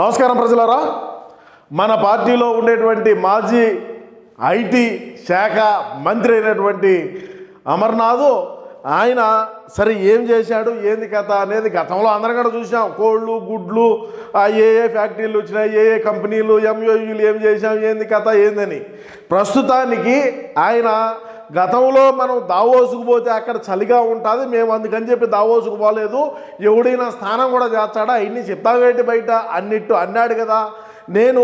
నమస్కారం ప్రజలారా. మన పార్టీలో ఉండేటువంటి మాజీ ఐటీ శాఖ మంత్రి అయినటువంటి అమర్నాథ్ ఆయన సరే ఏం చేశాడు ఏంది కథ అనేది గతంలో అందరం కూడా చూసాం కోళ్ళు గుడ్లు ఆ ఏ ఏ ఫ్యాక్టరీలు వచ్చినాయి ఏ ఏ కంపెనీలు ఎంఓయూలు ఏం చేశాం ఏంది కథ ఏందని. ప్రస్తుతానికి ఆయన గతంలో మనం దావోసుకు పోతే అక్కడ చలిగా ఉంటుంది మేము అందుకని చెప్పి దావోసుకు పోలేదు. ఎవడైనా స్నానం కూడా చేస్తాడా? అవన్నీ చెప్తావేంటి బయట? అన్నిట్టు అన్నాడు కదా. నేను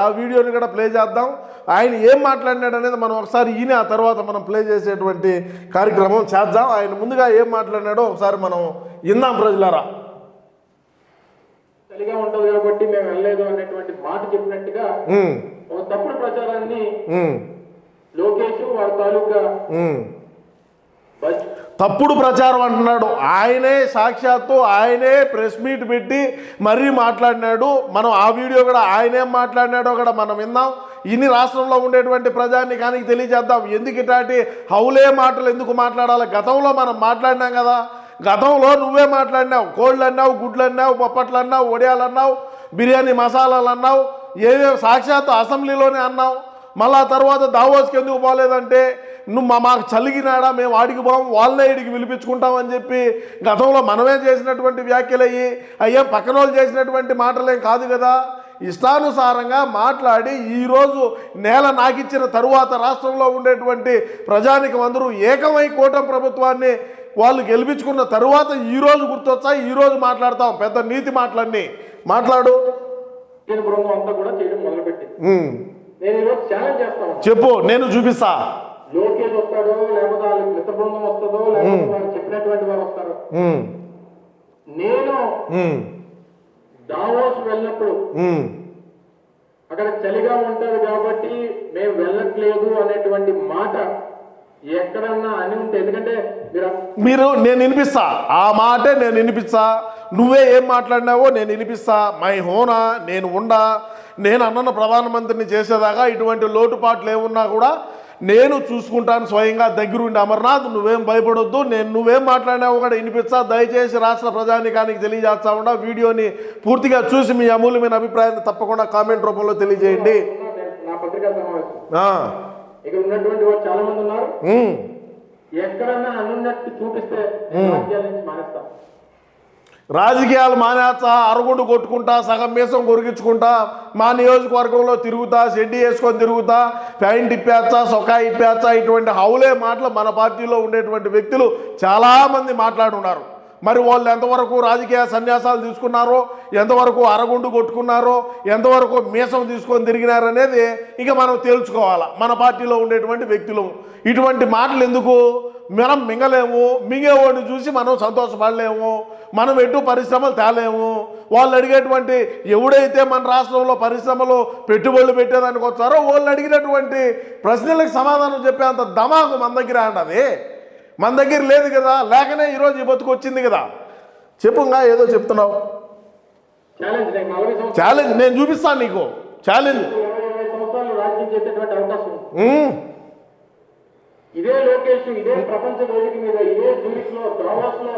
ఆ వీడియోని కూడా ప్లే చేద్దాం. ఆయన ఏం మాట్లాడినాడు అనేది మనం ఒకసారి ఈయన ఆ తర్వాత మనం ప్లే చేసేటువంటి కార్యక్రమం చేద్దాం. ఆయన ముందుగా ఏం మాట్లాడినాడో ఒకసారి మనం ఇందాం ప్రజలారా. చలిగా ఉంటది కాబట్టి మేము వెళ్ళలేదు అనేటువంటి మాట చెప్పినట్టుగా తప్పుడు ప్రచారాన్ని తప్పుడు ప్రచారం అంటున్నాడు. ఆయనే సాక్షాత్తు ఆయనే ప్రెస్ మీట్ పెట్టి మరీ మాట్లాడినాడు. మనం ఆ వీడియో కూడా ఆయనేం మాట్లాడినాడో కూడా మనం విందాం ఇన్ని రాష్ట్రంలో ఉండేటువంటి ప్రజానికానికి తెలియజేద్దాం. ఎందుకు ఇట్లాంటి హౌలే మాటలు ఎందుకు మాట్లాడాలి? గతంలో మనం మాట్లాడినాం కదా. గతంలో నువ్వే మాట్లాడినావు. కోళ్ళు అన్నావు గుడ్లు అన్నావు పప్పట్లు అన్నావు వడియాలు అన్నావు బిర్యానీ మసాలాలు అన్నావు ఏదో సాక్షాత్తు అసెంబ్లీలోనే అన్నావు. మళ్ళా తర్వాత దావోస్కి ఎందుకు పోలేదంటే నువ్వు మా మాకు చలిగినాడా మేము ఆడికి పోం వాళ్ళనే ఇడికి పిలిపించుకుంటామని చెప్పి గతంలో మనమే చేసినటువంటి వ్యాఖ్యలు అయ్యి అయ్యే పక్కన వాళ్ళు చేసినటువంటి మాటలేం కాదు కదా. ఇష్టానుసారంగా మాట్లాడి ఈరోజు నేల నాకిచ్చిన తరువాత రాష్ట్రంలో ఉండేటువంటి ప్రజానికం అందరూ ఏకమై కూటమి ప్రభుత్వాన్ని వాళ్ళు గెలిపించుకున్న తరువాత ఈరోజు గుర్తొచ్చాయి ఈరోజు మాట్లాడతాం. పెద్ద నీతి మాటలన్నీ. మాట్లాడు. కూడా చేయడం మొదలుపెట్టింది. చెప్పు నేను చూపిస్తా. లోకేష్ వస్తాడో లేకపోతే వాళ్ళ మిత్ర బృందం వస్తుందో లేకపోతే వాళ్ళు చెప్పినటువంటి వారు వస్తారో. నేను దావోస్ వెళ్ళినప్పుడు. అక్కడ చలిగా ఉంటది కాబట్టి మేము వెళ్ళట్లేదు అనేటువంటి మాట ఎక్కడన్నా అని ఉంటే ఎందుకంటే మీరు మీరు నేను వినిపిస్తా. ఆ మాటే నేను వినిపిస్తా. నువ్వే ఏం మాట్లాడినావో నేను వినిపిస్తా. మై హోనా నేను ఉండా. నేను అన్న ప్రధానమంత్రిని చేసేదాకా ఇటువంటి లోటుపాట్లు ఏమున్నా కూడా నేను చూసుకుంటాను స్వయంగా దగ్గరుండి. అమర్నాథ్ నువ్వేం భయపడొద్దు. నేను నువ్వేం మాట్లాడినావో కూడా వినిపిస్తా. దయచేసి రాష్ట్ర ప్రజానికానికి తెలియజేస్తా ఉండా వీడియోని పూర్తిగా చూసి మీ అమూల్యమైన అభిప్రాయాన్ని తప్పకుండా కామెంట్ రూపంలో తెలియజేయండి. ఎక్కడన్నా అనున్నట్టు చూపిస్తే నేను రాజ్యాల నుంచి మానేస్తాను రాజకీయాలు మానేస్తా అరుగుండు కొట్టుకుంటా సగం మీసం కొరిగించుకుంటా మా నియోజకవర్గంలో తిరుగుతా షెడ్డి వేసుకొని తిరుగుతా ప్యాంట్ ఇప్పేస్తా సొకా ఇప్పేస్తా ఇటువంటి హౌలే మాటలు మన పార్టీలో ఉండేటువంటి వ్యక్తులు చాలామంది మాట్లాడున్నారు. మరి వాళ్ళు ఎంతవరకు రాజకీయ సన్యాసాలు తీసుకున్నారో ఎంతవరకు అరగుండు కొట్టుకున్నారో ఎంతవరకు మీసం తీసుకొని తిరిగినారనేది ఇక మనం తేల్చుకోవాలా. మన పార్టీలో ఉండేటువంటి వ్యక్తులు. ఇటువంటి మాటలు ఎందుకు? మనం మింగలేము మింగేవాడిని చూసి మనం సంతోషపడలేము మనం ఎటు పరిశ్రమలు తేలేము. వాళ్ళు అడిగేటువంటి ఎవడైతే మన రాష్ట్రంలో పరిశ్రమలు పెట్టుబడులు పెట్టేదానికి వచ్చారో వాళ్ళు అడిగినటువంటి ప్రశ్నలకు సమాధానం చెప్పేంత దమాకు మన దగ్గర ఉండదు మన దగ్గర లేదు కదా లేకనే ఈరోజు ఈ బతుకు వచ్చింది కదా. చెప్పుగా ఏదో చెప్తున్నావు. ఛాలెంజ్ నేను చూపిస్తాను నీకు. ఛాలెంజ్ ఇదే లోకేష్ ఇదే ప్రపంచ వేదిక మీద ఇదే జూరిక్లో దావాస్లో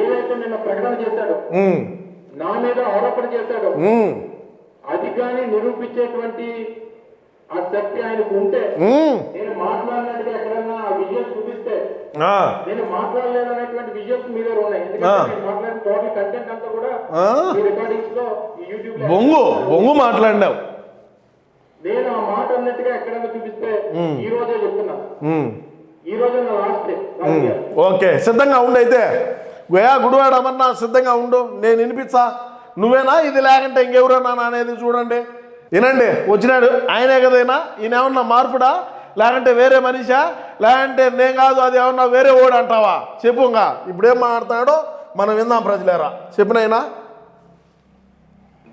ఏదైతే నిన్న ప్రకటన చేశాడో నా మీద ఆరోపణ చేశాడో అది కానీ నిరూపించేటువంటి ఆ శక్తి ఆయనకు ఉంటే. నేను మాట్లాడినట్టుగా ఎక్కడన్నా ఆ విజువల్స్ చూపిస్తే నేను మాట్లాడలేదు అనేటువంటి విజువల్స్ మీ దగ్గర ఉన్నాయి. ఎందుకంటే నేను మాట్లాడిన టోటల్ కంటెంట్ అంతా కూడా రికార్డింగ్స్లో యూట్యూబ్ బొంగు బొంగు మాట్లాడినావు. నేను ఆ మాట అన్నట్టుగా ఎక్కడన్నా చూపిస్తే ఈ రోజే చెప్తున్నా. ఈ రోజే లాస్ట్. ఓకే సిద్ధంగా ఉండు అయితే. గోయా గుడివాడ అమర్నా సిద్ధంగా ఉండు. నేను వినిపించా నువ్వేనా? ఇది లేకంటే ఇంకెవరేనా అనేది చూడండి. వినండి వచ్చినాడు. ఆయనే కదైనా? ఈయన ఏమన్నా మార్పుడా? లేకంటే వేరే మనిషా? లేకంటే నేను కాదు అది ఏమన్నా వేరే ఓడు అంటావా? చెప్పుగా. ఇప్పుడు ఏం మాట్లాడుతున్నాడో మనం విందాం ప్రజలేరా. చెప్పినైనా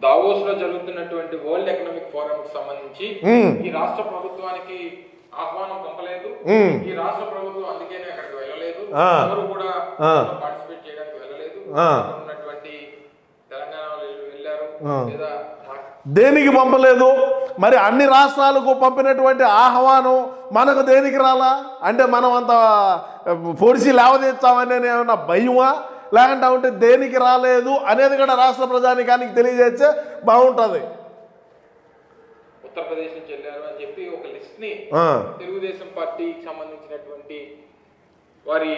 దావోస్లో జరుగుతున్నటువంటి వరల్డ్ ఎకనామిక్ ఫోరం కి సంబంధించి. ఈ రాష్ట్ర ప్రభుత్వానికి ఆహ్వానం పంపలేదు. ఈ రాష్ట్ర ప్రభుత్వం అందుకనే అక్కడికి వెళ్ళలేదు. ఎవరు కూడా. పార్టిసిపేట్ చేయడానికి వెళ్ళలేదు ఉన్నటువంటి తెలంగాణ వాళ్ళు వెళ్ళారు. లేదా దేనికి పంపలేదు మరి అన్ని రాష్ట్రాలకు పంపినటువంటి ఆహ్వానం మనకు దేనికి రాలా అంటే మనం అంత పొడిచి లేవదీస్తామని ఏమన్నా భయమా లేకుంటే ఉంటే దేనికి రాలేదు అనేది కూడా రాష్ట్ర ప్రజానికానికి తెలియజేస్తే బాగుంటుంది. ఉత్తరప్రదేశ్ నుంచి వెళ్ళారు అని చెప్పి ఒక లిస్ట్ని తెలుగుదేశం పార్టీకి సంబంధించినటువంటి వారి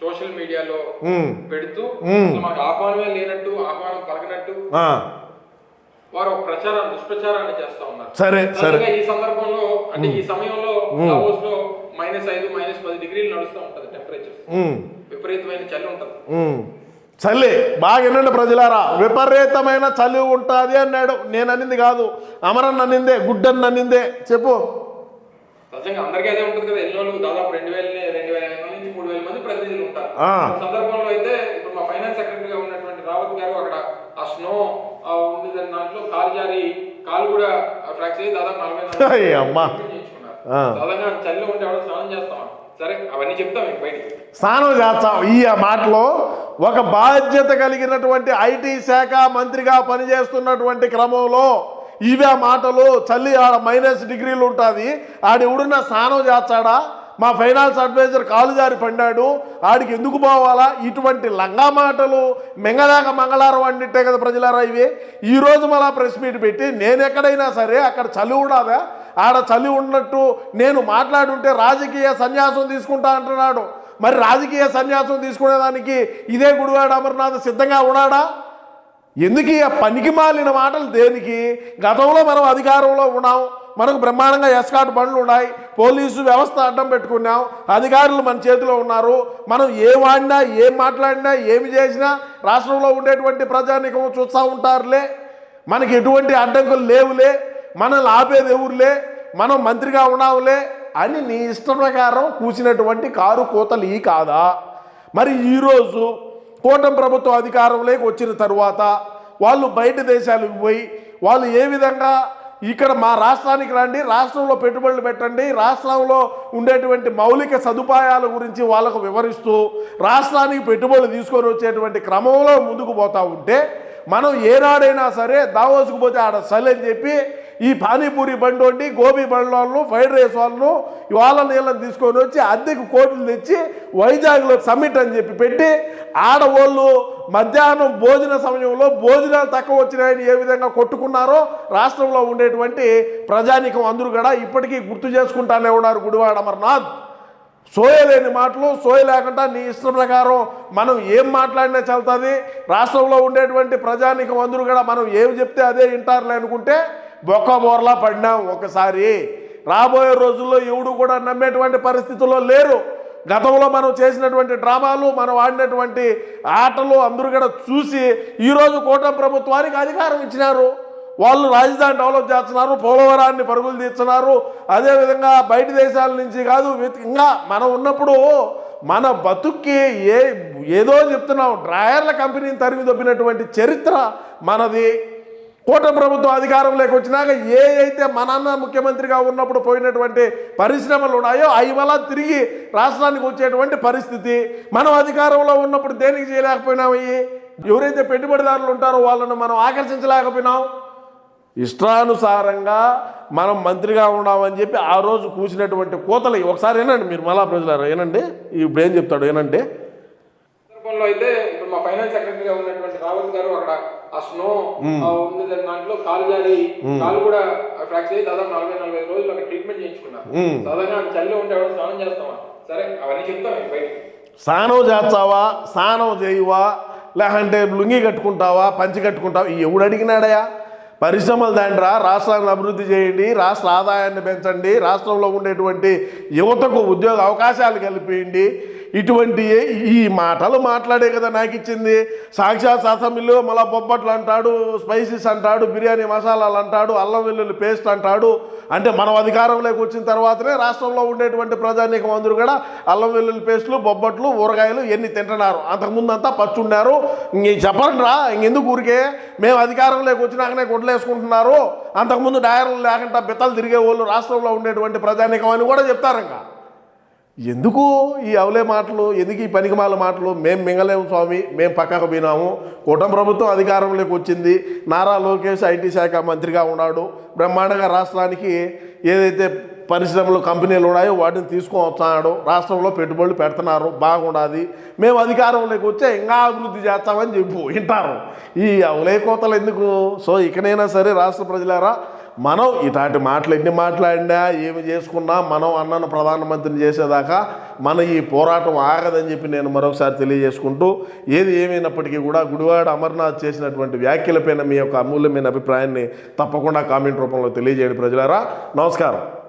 సోషల్ మీడియాలో పెడుతూ మాకు ఆహ్వానమే లేనట్టు ఆహ్వానం పలకనట్టు ఆ, వారు ప్రచారం దుష్ప్రచారాన్ని చేస్తా ఉన్నారు. సరే సరే. ఈ సందర్భంలో అంటే ఈ సమయంలో మైనస్ ఐదు మైనస్ పది డిగ్రీలు నడుస్తూ ఉంటది టెంపరేచర్ విపరీతమైన చలి ఉంటది. చలి. బాగా వినండి ప్రజలారా. విపరీతమైన చలి ఉంటుంది అన్నాడు. నేను అనింది కాదు. అమరన్ అనిందే గుడ్డన్ అనిందే. చెప్పు. సహజంగా అందరికీ అదే ఉంటుంది కదా. ఎన్నో దాదాపు రెండు వేల రెండు వేల ఐదు నుంచి మూడు వేల మంది ప్రతినిధులు ఉంటారు. సందర్భంలో అయితే ఇప్పుడు మా ఫైనాన్స్ సెక్రటరీగా ఉన్నటువంటి రావత్ గారు అక్కడ ఆ స్నో ఉంది దాని దాంట్లో కాలు జారి కాలు కూడా ఫ్రాక్చర్ అయ్యి దాదాపు నలభై అమ్మా. సాధారణంగా చలిలో ఉంటే ఎవడో స్నానం చేస్తాం సరే అవన్నీ చెప్తాం స్నానం చేస్తాం. ఈ మాటలో ఒక బాధ్యత కలిగినటువంటి ఐటీ శాఖ మంత్రిగా పనిచేస్తున్నటువంటి క్రమంలో ఇవే మాటలు చల్లి ఆడ మైనస్ డిగ్రీలు ఉంటుంది. ఆడెవడున్నా స్నానం చేస్తాడా? మా ఫైనాన్స్ అడ్వైజర్ కాలు జారి పడ్డాడు ఆడికి ఎందుకు పోవాలా? ఇటువంటి లంగా మాటలు మెంగదాక మంగళారం అండిట్టే కదా ప్రజలారా ఇవి. ఈరోజు మళ్ళా ప్రెస్ మీట్ పెట్టి నేను ఎక్కడైనా సరే అక్కడ చలి ఉండాదా ఆడ చలి ఉన్నట్టు నేను మాట్లాడుంటే రాజకీయ సన్యాసం తీసుకుంటా అంటున్నాడు. మరి రాజకీయ సన్యాసం తీసుకునేదానికి ఇదే గుడివాడ అమర్నాథ్ సిద్ధంగా ఉన్నాడా? ఎందుకు ఆ పనికి మాలిన మాటలు దేనికి? గతంలో మనం అధికారంలో ఉన్నాం మనకు బ్రహ్మాండంగా ఎస్కాట్ బండ్లు ఉన్నాయి పోలీసు వ్యవస్థ అడ్డం పెట్టుకున్నాం అధికారులు మన చేతిలో ఉన్నారు మనం ఏ వాడినా ఏం మాట్లాడినా ఏమి చేసినా రాష్ట్రంలో ఉండేటువంటి ప్రజానికం చూస్తూ ఉంటారులే. మనకి ఎటువంటి అడ్డంకులు లేవులే. మనల్ని ఆపేది ఎవరులే? మనం మంత్రిగా ఉన్నావులే? అని నీ ఇష్ట ప్రకారం కూసినటువంటి కారు కోతలు ఈ కాదా? మరి ఈరోజు కూటమి ప్రభుత్వం అధికారంలోకి వచ్చిన తరువాత వాళ్ళు బయట దేశాలకు పోయి వాళ్ళు ఏ విధంగా ఇక్కడ మా రాష్ట్రానికి రండి రాష్ట్రంలో పెట్టుబడులు పెట్టండి రాష్ట్రంలో ఉండేటువంటి మౌలిక సదుపాయాల గురించి వాళ్ళకు వివరిస్తూ రాష్ట్రానికి పెట్టుబడులు తీసుకొని వచ్చేటువంటి క్రమంలో ముందుకు పోతూ ఉంటే మనం ఏనాడైనా సరే దావోసుకు పోతే ఆడ చలి అని చెప్పి ఈ పానీపూరి బండి వండి గోబీ బండి ఫ్రైడ్ రైస్ వాళ్ళను వాళ్ళ నీళ్ళని తీసుకొని వచ్చి అద్దెకు కోట్లు తెచ్చి వైజాగ్లో సమ్మిట్ అని చెప్పి పెట్టి ఆడవాళ్ళు మధ్యాహ్నం భోజన సమయంలో భోజనాలు తక్కువ వచ్చినాయని ఏ విధంగా కొట్టుకున్నారో రాష్ట్రంలో ఉండేటువంటి ప్రజానికం అందరూ కూడా ఇప్పటికీ గుర్తు చేసుకుంటానే ఉన్నారు గుడివాడ అమర్నాథ్. సోయలేని మాటలు సోయ లేకుండా నీ ఇష్టం ప్రకారం మనం ఏం మాట్లాడినా చల్తుంది రాష్ట్రంలో ఉండేటువంటి ప్రజానికం అందరూ కూడా మనం ఏం చెప్తే అదే వింటారులే అనుకుంటే బొక్క బోర్లా పడినాం ఒకసారి. రాబోయే రోజుల్లో ఎవడు కూడా నమ్మేటువంటి పరిస్థితుల్లో లేరు. గతంలో మనం చేసినటువంటి డ్రామాలు మనం ఆడినటువంటి ఆటలు అందరూ కూడా చూసి ఈరోజు కూటమి ప్రభుత్వానికి అధికారం ఇచ్చినారు. వాళ్ళు రాజధాని డెవలప్ చేస్తున్నారు పోలవరాన్ని పరుగులు తీస్తున్నారు. అదేవిధంగా బయట దేశాల నుంచి కాదు ఇంకా మనం ఉన్నప్పుడు మన బతుక్కి ఏ ఏదో చెప్తున్నాం. డ్రాయర్ల కంపెనీని తరిమి దొబ్బినటువంటి చరిత్ర మనది. కూటమి ప్రభుత్వం అధికారంలోకి వచ్చినాక ఏ అయితే మన అన్న ముఖ్యమంత్రిగా ఉన్నప్పుడు పోయినటువంటి పరిశ్రమలు ఉన్నాయో అవి వల్ల తిరిగి రాష్ట్రానికి వచ్చేటువంటి పరిస్థితి. మనం అధికారంలో ఉన్నప్పుడు దేనికి చేయలేకపోయినాం ఎవరైతే పెట్టుబడిదారులు ఉంటారో వాళ్ళను మనం ఆకర్షించలేకపోయినాం. ఇష్టానుసారంగా మనం మంత్రిగా ఉన్నామని చెప్పి ఆ రోజు కూసినటువంటి కోతలు ఒకసారి ఏనండి మీరు మళ్ళా ప్రజలారా ఏనండి ఇప్పుడు ఏం చెప్తాడు ఏనండి సందర్భంలో అయితే మా ఫైనాన్స్ సెక్రటరీగా ఉన్నటువంటి రావత్ గారు అక్కడ ఆ స్నో ఉంది దాంట్లో కాలు జారి కాలు కూడా ఫ్రాక్చర్ అయ్యి దాదాపు నలభై నలభై రోజులు అక్కడ ట్రీట్మెంట్ చేయించుకున్నారు. అక్కడ చలిలో ఉంటే ఎవడో స్నానం చేస్తామా సరే అవన్నీ చెప్తాం ఇంక బయటికి. స్నానం చేస్తావా? స్నానం చేయవా? లేకంటే లుంగి కట్టుకుంటావా? పంచి కట్టుకుంటావా? ఎవడు అడిగినాడయా? పరిశ్రమలు దాంట్రా రాష్ట్రాన్ని అభివృద్ధి చేయండి రాష్ట్ర ఆదాయాన్ని పెంచండి రాష్ట్రంలో ఉండేటువంటి యువతకు ఉద్యోగ అవకాశాలు కల్పించండి ఇటువంటి ఈ మాటలు మాట్లాడే కదా నాకు ఇచ్చింది. సాక్షాత్ అసెంబ్లీలో మళ్ళీ బొబ్బట్లు అంటాడు స్పైసెస్ అంటాడు బిర్యానీ మసాలాలు అంటాడు అల్లం వెల్లుల్లి పేస్ట్ అంటాడు. అంటే మనం అధికారంలోకి వచ్చిన తర్వాతనే రాష్ట్రంలో ఉండేటువంటి ప్రజానీకం అందరూ కూడా అల్లం వెల్లుల్లి పేస్టులు బొబ్బట్లు ఊరగాయలు ఎన్ని తింటున్నారు. అంతకుముందు అంతా పచ్చున్నారు ఇంక చెప్పండి రా ఇంకెందుకు ఊరికే? మేము అధికారంలోకి వచ్చినాకనే గుడ్లేసుకుంటున్నారు అంతకుముందు డయర్లు లేకుండా బిత్తలు తిరిగే వాళ్ళు రాష్ట్రంలో ఉండేటువంటి ప్రజానీకం అని కూడా చెప్తారు ఇంకా. ఎందుకు ఈ అవలే మాటలు ఎందుకు ఈ పనికిమాల మాటలు? మేము మింగలేము స్వామి మేము పక్కకు పోయినాము. కూటమి ప్రభుత్వం అధికారంలోకి వచ్చింది. నారా లోకేష్ ఐటీ శాఖ మంత్రిగా ఉన్నాడు. బ్రహ్మాండంగా రాష్ట్రానికి ఏదైతే పరిశ్రమలు కంపెనీలు ఉన్నాయో వాటిని తీసుకొని వస్తున్నాడు. రాష్ట్రంలో పెట్టుబడులు పెడుతున్నారు. బాగుండాది. మేము అధికారంలోకి వచ్చే ఇంకా అభివృద్ధి చేస్తామని చెప్పు. వింటారు. ఈ అవలే కోతలు ఎందుకు? సో ఇకనైనా సరే రాష్ట్ర ప్రజలారా మనం ఇలాంటి మాటలు ఎన్ని మాట్లాడినా ఏమి చేసుకున్నా మనం అన్నను ప్రధానమంత్రిని చేసేదాకా మన ఈ పోరాటం ఆగదని చెప్పి నేను మరొకసారి తెలియజేసుకుంటూ ఏది ఏమైనప్పటికీ కూడా గుడివాడ అమర్నాథ్ చేసినటువంటి వ్యాఖ్యలపైన మీ యొక్క అమూల్యమైన అభిప్రాయాన్ని తప్పకుండా కామెంట్ రూపంలో తెలియజేయండి ప్రజలారా. నమస్కారం.